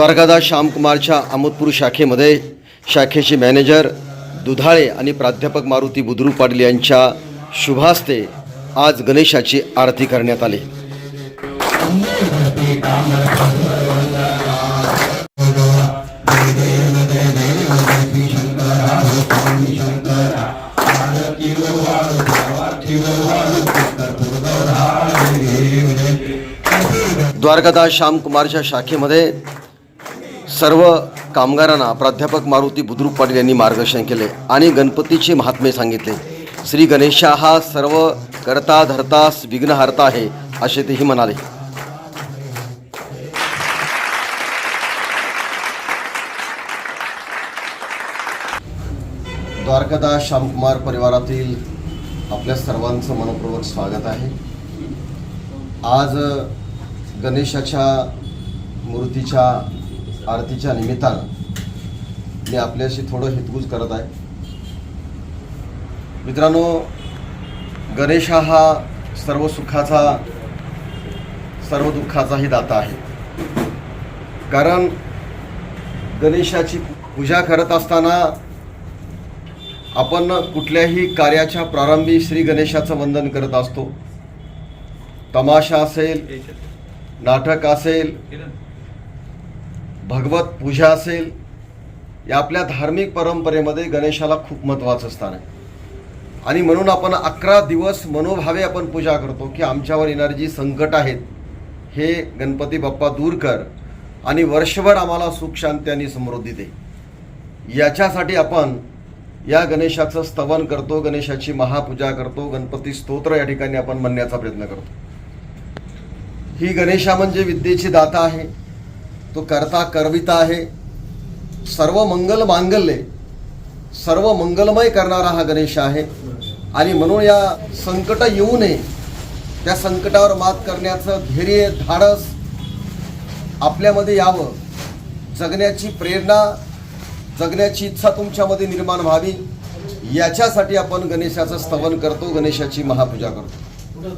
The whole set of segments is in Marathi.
द्वारकादास श्यामकुमारच्या अमोदपूर शाखेमध्ये शाखेचे मॅनेजर दुधाळे आणि प्राध्यापक मारुती बुद्रू पाटील यांच्या शुभास्ते आज गणेशाची आरती करण्यात आली. द्वारकादास श्यामकुमारच्या शाखेमध्ये सर्व कामगारांना प्राध्यापक मारुती बुद्रुक पाटील यांनी मार्गदर्शन केले आणि गणपतीचे महात्मे सांगितले. श्री गणेशा हा सर्व करता धरतास विघ्नहर्ता आहे असे तेही म्हणाले. द्वारकादास श्यामकुमार परिवारातील आपल्या सर्वांचं मनपूर्वक स्वागत आहे. आज गणेशाच्या मूर्तीच्या आरतीच्या निमित्तानं मी आपल्याशी थोडं हितगुज करत आहे. मित्रांनो गणेश हा सर्व सुखाचा सर्व दुःखाचाही दाता आहे. कारण गणेशाची पूजा करत असताना आपण कुठल्याही कार्याच्या प्रारंभी श्री गणेशाचं वंदन करत असतो. तमाशा असेल नाटक असेल भगवत पूजा असेल या आपल्या धार्मिक परंपरेमध्ये गणेशाला खूप महत्त्वाचं स्थान आहे. आणि म्हणून आपण अकरा दिवस मनोभावे आपण पूजा करतो की आमच्यावर येणारी जी संकट आहेत हे गणपती बाप्पा दूर कर आणि वर्षभर आम्हाला सुख शांती आणि समृद्धी दे. याच्यासाठी आपण या गणेशाचं स्तवन करतो गणेशाची महापूजा करतो गणपती स्तोत्र या ठिकाणी आपण म्हणण्याचा प्रयत्न करतो. ही गणेशा म्हणजे विद्येची दाता आहे. तो करता करविता आहे. सर्व मंगल मांगल्ये सर्व मंगलमय करणारा हा गणेश आहे. आणि म्हणून या संकट येऊ नये त्या संकटावर मात करण्याचं धैर्य धाडस आपल्यामध्ये यावं. जगण्याची प्रेरणा जगण्याची इच्छा तुमच्यामध्ये निर्माण व्हावी. याच्यासाठी आपण गणेशाचं स्तवन करतो गणेशाची महापूजा करतो.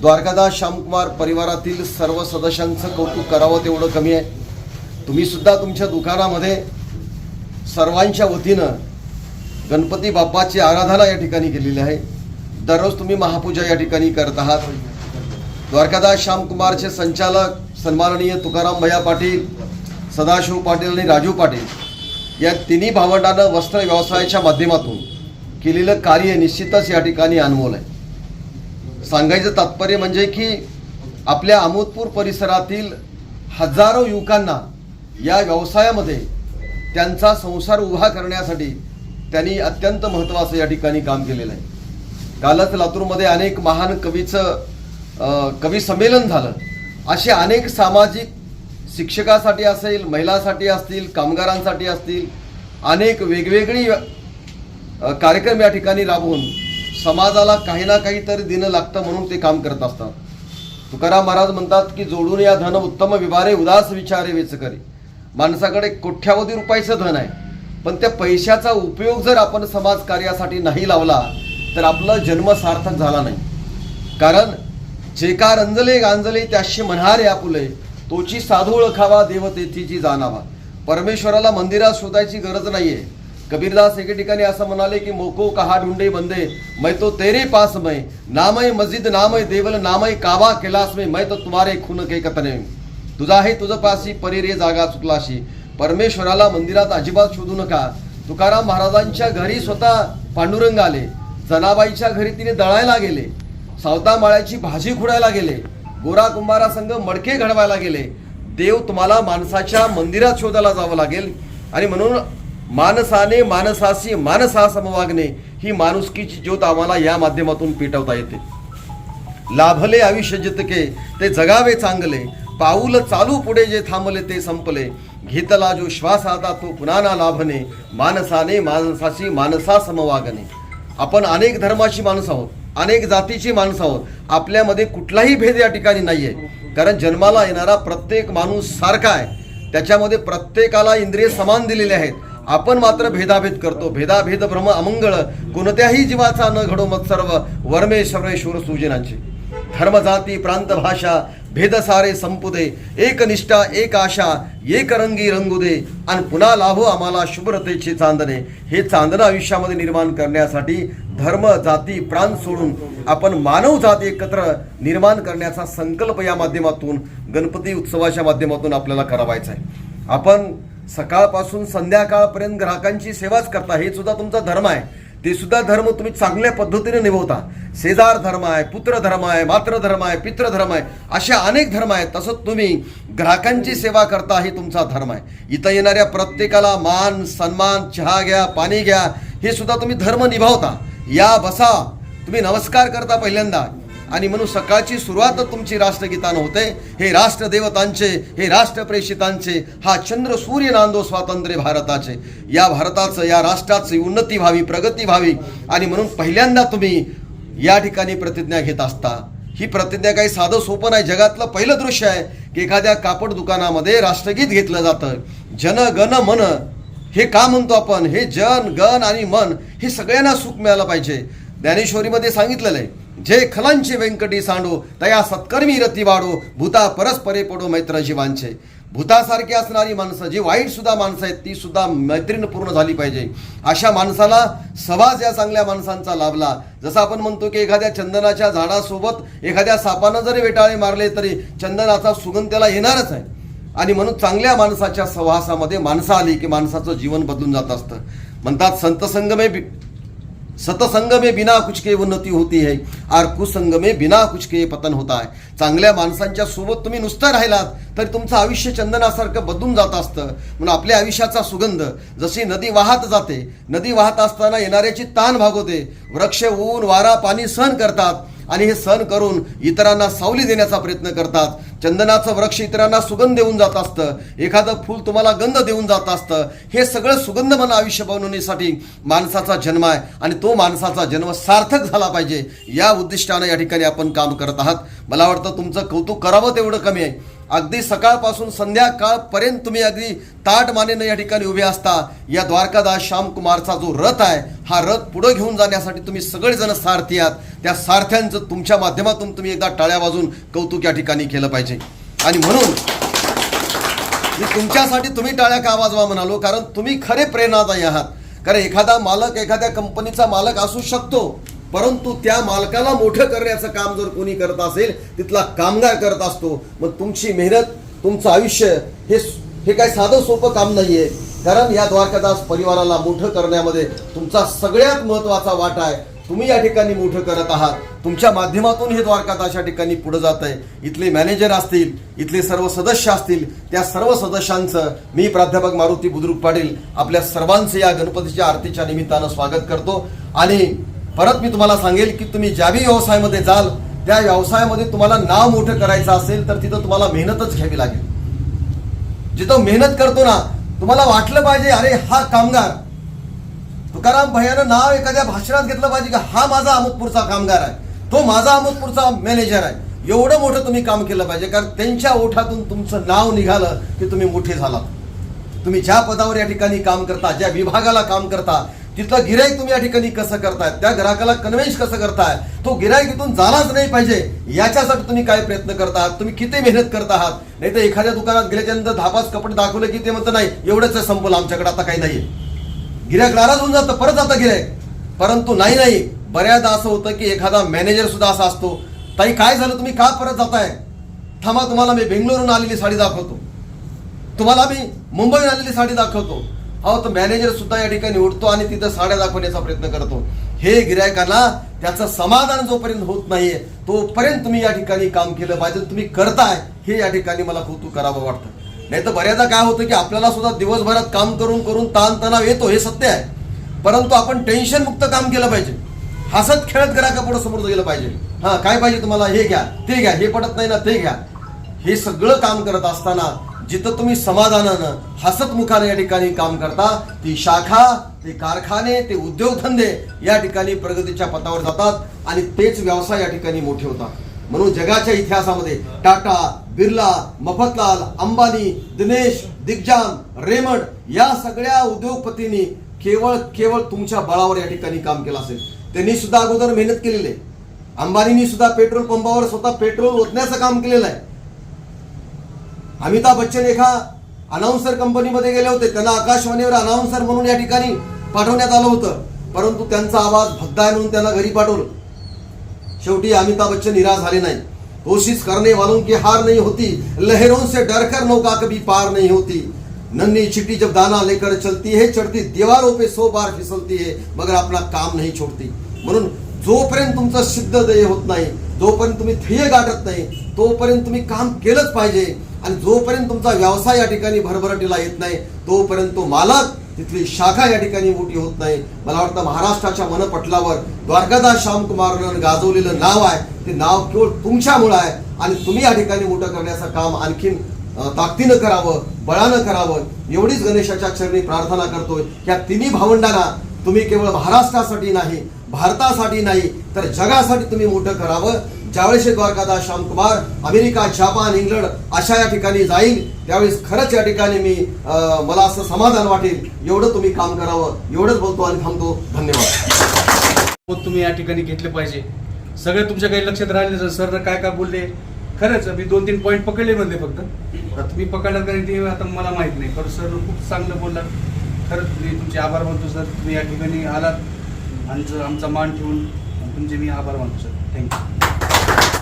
द्वारकादास श्यामकुमार परिवारातील सर्व सदस्यांचं कौतुक करावं तेवढं कमी आहे. तुम्ही सुद्धा तुमच्या दुकानामध्ये सर्वांच्या वतीनं गणपती बाप्पाची आराधना या ठिकाणी केलेली आहे. दररोज तुम्ही महापूजा या ठिकाणी करत आहात. द्वारकादास श्यामकुमारचे संचालक सन्माननीय तुकाराम भैया पाटील सदाशिव पाटील आणि राजू पाटील या तिन्ही भावंडानं वस्त्र व्यवसायाच्या माध्यमातून केलेलं कार्य निश्चितच या ठिकाणी अनमोल आहे. सांगायचं तात्पर्य म्हणजे की आपल्या अमोदपूर परिसरातील हजारो युवकांना या व्यवसायामध्ये त्यांचा संसार उभा करण्यासाठी त्यांनी अत्यंत महत्त्वाचं या ठिकाणी काम केलेलं आहे. कालच लातूरमध्ये अनेक महान कवीचं कवी संमेलन झालं. असे अनेक सामाजिक शिक्षकासाठी असेल महिलासाठी असतील कामगारांसाठी असतील अनेक वेगवेगळी कार्यक्रम या ठिकाणी राबवून समाजाला काही ना काहीतरी दिनं लागतं म्हणून ते काम करत असतात. तुकाराम महाराज म्हणतात की जोडून या धन उत्तम विभारे उदास विचारे वेचकरी. माणसाकडे कोट्यावधी रुपयाचं धन आहे. पण त्या पैशाचा उपयोग जर आपण समाज कार्यासाठी नाही लावला तर आपला जन्म सार्थक झाला नाही. कारण जे का रंजले गांजले त्याशी म्हणारे आपुले तोची साधू ओळखावा देवतेथीची जाणावा. परमेश्वराला मंदिरात शोधायची गरज नाहीये. कबीरदास एके ठिकाणी असं म्हणाले की मोको कहा ढुंडे बंदे मै तो तेरे पास मै नामय मस्जिद नामय देवल नामय कावा कैलास में मैं तो तुम्हारे खून के कतने तुझा आहे तुझं पासी परी रे जागा चुकलाशी. परमेश्वराला मंदिरात अजिबात शोधू नका. तुकाराम महाराजांच्या घरी स्वतः पांडुरंग आले. जनाबाईच्या घरी तिने दळायला गेले. सावता माळ्याची भाजी खुडायला गेले. गोरा कुंभारा संघ मडके घडवायला गेले. देव तुम्हाला माणसाच्या मंदिरात शोधायला जावं लागेल. आणि म्हणून माणसाने माणसाशी माणसा समवागणे ही माणुसकीची ज्योत आम्हाला या माध्यमातून पेटवता येते. लाभले आयुष्य जितके ते जगावे चांगले. पाऊल चालू पुढे जे थांबले ते संपले. घेतला जो श्वास आता तो कुणाना लाभने लाभणे. माणसाने माणसाशी माणसा समवागणे. आपण अनेक धर्माची माणसं आहोत अनेक जातीची माणसं आहोत. आपल्यामध्ये कुठलाही भेद या ठिकाणी नाही आहे कारण जन्माला येणारा प्रत्येक माणूस सारखा आहे. त्याच्यामध्ये प्रत्येकाला इंद्रिय समान दिलेले आहेत. आपण मात्र भेदाभेद करतो. भेदाभेद भ्रम अमंगळ कोणत्याही जीवाचा न घडो मत सर्व वर्मे शौर्य शूर सुजनांचे. धर्म जाती प्रांत भाषा भेद सारे संपू दे एक निष्ठा एक आशा एक रंगी रंगू दे आणि पुन्हा लाभो आम्हाला शुभ्रतेचे चांदणे. हे चांदणं आयुष्यामध्ये निर्माण करण्यासाठी धर्म जाती प्राण सोडून आपण मानव जात एकत्र निर्माण करण्याचा संकल्प या माध्यमातून गणपती उत्सवाच्या माध्यमातून आपल्याला करावायचा आहे. आपण सकाळपासून संध्याकाळपर्यंत ग्राहकांची सेवाच करता हे सुद्धा तुमचा धर्म आहे. ते सुद्धा धर्म तुम्ही चांगल्या पद्धतीने निभवता. शेजार धर्म आहे पुत्र धर्म आहे मात्र धर्म आहे पित्र धर्म आहे अशा अनेक धर्म आहेत तसंच तुम्ही ग्राहकांची सेवा करता हे तुमचा धर्म आहे. इथं येणाऱ्या प्रत्येकाला मान सन्मान चहा घ्या पाणी घ्या हे सुद्धा तुम्ही धर्म निभावता. या बसा तुम्ही नमस्कार करता पहिल्यांदा. आणि म्हणून सकाळची सुरुवात तुमची राष्ट्रगीतानं होते. हे राष्ट्रदेवतांचे हे राष्ट्रप्रेषितांचे हा चंद्र सूर्य नांदो स्वातंत्र्य भारताचे. या भारताचं या राष्ट्राची उन्नती व्हावी प्रगती व्हावी. आणि म्हणून पहिल्यांदा तुम्ही या ठिकाणी प्रतिज्ञा घेत असता. ही प्रतिज्ञा काही साधं सोपं नाही. जगातलं पहिलं दृश्य आहे की एखाद्या कापड दुकानामध्ये राष्ट्रगीत घेतलं जातं. जन गण मन हे का म्हणतो आपण? हे जन गण आणि मन हे सगळ्यांना सुख मिळालं पाहिजे. ज्ञानेश्वरीमध्ये सांगितलेलं आहे जे खलांचे व्यंकटी सांडो तया सत्कर्मी रती वाढो भूता परस्परे पडो मैत्र जीवांचे. भूतासारखी असणारी माणसं जी वाईट सुद्धा माणसं आहेत ती सुद्धा मैत्रीण पूर्ण झाली पाहिजे. अशा माणसाला सवाज या चांगल्या माणसांचा लाभला. जसं आपण म्हणतो की एखाद्या चंदनाच्या झाडासोबत एखाद्या सापानं जरी वेटाळे मारले तरी चंदनाचा सुगंध त्याला येणारच आहे. आणि म्हणून चांगल्या माणसाच्या सहवासामध्ये माणसं आली की माणसाचं जीवन बदलून जात असतं. म्हणतात संत संगमे सतसंग में बिना कुछ के उन्नती होती है और कुसंग में बिना कुछ के पतन होता है। चांगल्या माणसांच्या सोबत तुम्ही नुसतं राहिलात तरी तुमचं आयुष्य चंदनासारखं बदलून जात असतं. म्हणून आपल्या आयुष्याचा सुगंध जशी नदी वाहत जाते नदी वाहत असताना येणाऱ्याची ताण भागवते. वृक्ष ऊन वारा पाणी सहन करतात. आणि हे सहन करून इतरांना सावली देण्याचा प्रयत्न करतात. चंदनाचं वृक्ष इतरांना सुगंध देऊन जात असतं. एखादं फूल तुम्हाला गंध देऊन जात असतं. हे सगळं सुगंध मला आयुष्य बनवण्यासाठी माणसाचा जन्म आहे आणि तो माणसाचा जन्म सार्थक झाला पाहिजे. या उद्दिष्टानं या ठिकाणी आपण काम करत आहात. मला वाटतं तुमचं कौतुक करावं तेवढं कमी आहे. अगदी सकाळपासून संध्याकाळपर्यंत तुम्ही अगदी ताट मानेनं या ठिकाणी उभे असता. या द्वारकादास श्यामकुमारचा जो रथ आहे हा रथ पुढे घेऊन जाण्यासाठी तुम्ही सगळेजण सारथी आहात. त्या सारथ्यांचं तुमच्या माध्यमातून तुम्ही एकदा टाळ्या वाजून कौतुक या ठिकाणी केलं पाहिजे. आणि म्हणून मी तुमच्यासाठी तुम्ही टाळ्या का वाजवा म्हणालो? कारण तुम्ही खरे प्रेरणादायी आहात. कारण एखादा मालक एखाद्या कंपनीचा मालक असू शकतो. परंतु त्या मालकाला मोठं करण्याचं काम जर कोणी करत असेल तिथला कामगार करत असतो मग तुमची मेहनत तुमचं आयुष्य हे हे काय साधं सोपं काम नाही आहे कारण या द्वारकादास परिवाराला मोठं करण्यामध्ये तुमचा सगळ्यात महत्त्वाचा वाटा आहे. तुम्ही या ठिकाणी मोठं करत आहात. तुमच्या माध्यमातून हे द्वारकादास या ठिकाणी पुढे जात आहे. इथले मॅनेजर असतील इथले सर्व सदस्य असतील त्या सर्व सदस्यांचं मी प्राध्यापक मारुती बुद्रुक पाटील आपल्या सर्वांचं या गणपतीच्या आरतीच्या निमित्तानं स्वागत करतो. आणि परत मी तुम्हाला सांगेल की तुम्ही ज्याही व्यवसायामध्ये जाल त्या व्यवसायामध्ये तुम्हाला नाव मोठं करायचं असेल तर तिथं तुम्हाला मेहनतच घ्यावी लागेल. जिथं मेहनत करतो ना तुम्हाला वाटलं पाहिजे अरे हा कामगार तुकाराम भैयानं नाव एखाद्या भाषणात घेतलं पाहिजे का हा माझा अहमदपूरचा कामगार आहे तो माझा अहमदपूरचा मॅनेजर आहे. एवढं मोठं तुम्ही काम केलं पाहिजे कारण त्यांच्या ओठातून तुमचं नाव निघालं की तुम्ही मोठे झालात. तुम्ही ज्या पदावर या ठिकाणी काम करता ज्या विभागाला काम करता तिथलं गिराईक तुम्ही या ठिकाणी कसं करताय? त्या ग्राहकाला कन्व्हेन्स कसं करताय? तो गिराईक इथून झालाच नाही पाहिजे. याच्यासाठी तुम्ही काय प्रयत्न करता आहात तुम्ही किती मेहनत करत आहात? नाही तर एखाद्या दुकानात गेल्याच्यानंतर धापास कपडे दाखवले की ते म्हणतं नाही एवढंच संपलं आमच्याकडे आता काही नाही गिरायक नाराज होऊन जातं परत जातं गिरायक परंतु नाही नाही. बऱ्याचदा असं होतं की एखादा मॅनेजर सुद्धा असा असतो ताई काय झालं? तुम्ही का परत जाताय? थांबा तुम्हाला मी बेंगलोरहून आलेली साडी दाखवतो. तुम्हाला मी मुंबईहून आलेली साडी दाखवतो. अहो तो मॅनेजर सुद्धा या ठिकाणी उठतो आणि तिथं साड्या दाखवण्याचा प्रयत्न करतो. हे गिरायकांना त्याचं समाधान जोपर्यंत होत नाहीये तोपर्यंत तुम्ही या ठिकाणी काम केलं पाहिजे तुम्ही करताय हे या ठिकाणी मला कौतुक करावं वाटतं. नाही तर बऱ्याचदा काय होतं की आपल्याला सुद्धा दिवसभरात काम करून करून ताणतणाव येतो हे सत्य आहे. परंतु आपण टेन्शन मुक्त काम केलं पाहिजे. हसत खेळत ग्राहकापुढे समोर गेलं पाहिजे. हा काय पाहिजे तुम्हाला? हे घ्या ते घ्या हे पडत नाही ना ते घ्या. हे सगळं काम करत असताना जिथं तुम्ही समाधानानं हसतमुखाने या ठिकाणी काम करता ती शाखा ते कारखाने ते उद्योगधंदे या ठिकाणी प्रगतीच्या पथावर जातात आणि तेच व्यवसाय या ठिकाणी मोठे होतात. म्हणून जगाच्या इतिहासामध्ये टाटा बिर्ला मफतलाल अंबानी दिनेश दिग्जाम रेमंड या सगळ्या उद्योगपतींनी केवळ केवळ तुमच्या बळावर या ठिकाणी काम केलं असेल. त्यांनी सुद्धा अगोदर मेहनत केलेली आहे. अंबानींनी सुद्धा पेट्रोल पंपावर स्वतः पेट्रोल ओतण्याचं काम केलेलं आहे. अमिताभ बच्चन एका अनाऊन्सर कंपनीमध्ये गेले होते. त्यांना आकाशवाणीवर अनाऊन्सर म्हणून या ठिकाणी पाठवण्यात आलं होतं. परंतु त्यांचा आवाज भद्दा आहे म्हणून त्यांना घरी पाठवलं. शेवटी अमिताभ बच्चन निराश झाले नाही कोशिश करने वालों की हार नहीं होती. लहरों से डरकर नौका कभी पार नहीं होती. नन्ही चिट्टी जब दाना लेकर चलती है चढ़ती दीवारों पे सो बार फिसलती है मगर आपला काम नाही छोड़ती। म्हणून जोपर्यंत तुमचं सिद्ध ध्येय होत नाही जोपर्यंत तुम्ही ध्येय गाठत नाही तोपर्यंत तुम्ही काम केलंच पाहिजे. आणि जोपर्यंत तुमचा व्यवसाय या ठिकाणी भरभराटीला येत नाही तोपर्यंत तो मालक तिथली शाखा या ठिकाणी मोठी होत नाही. मला वाटतं महाराष्ट्राच्या मनपटलावर द्वारकादास श्यामकुमारनं गाजवलेलं नाव आहे. ते नाव केवळ तुमच्यामुळं आहे. आणि तुम्ही या ठिकाणी मोठं करण्याचं काम आणखीन ताकदीनं करावं बळानं करावं. एवढीच गणेशाच्या चरणी प्रार्थना करतोय. या तिन्ही भावंडांना तुम्ही केवळ महाराष्ट्रासाठी नाही भारतासाठी नाही तर जगासाठी तुम्ही मोठं करावं. ज्यावेळेस द्वारकादा Dwarkadas Shyamkumar America Japan England अशा या ठिकाणी जाईल त्यावेळेस खरंच या ठिकाणी मी मला असं समाधान वाटेल. एवढं तुम्ही काम करावं एवढंच बोलतो आणि थांबतो. धन्यवाद. मग तुम्ही या ठिकाणी घेतले पाहिजे. सगळे तुमच्या काही लक्षात राहिले सर काय काय बोलले? खरंच मी दोन तीन पॉईंट पकडले म्हणले फक्त. तुम्ही पकडलं कारण ते आता मला माहीत नाही. पण सर खूप चांगलं बोललात खरंच मी तुमचे आभार मानतो सर. तुम्ही या ठिकाणी आलात. आणि आमचा मान ठेवून तुमचे मी आभार मानतो सर. थँक्यू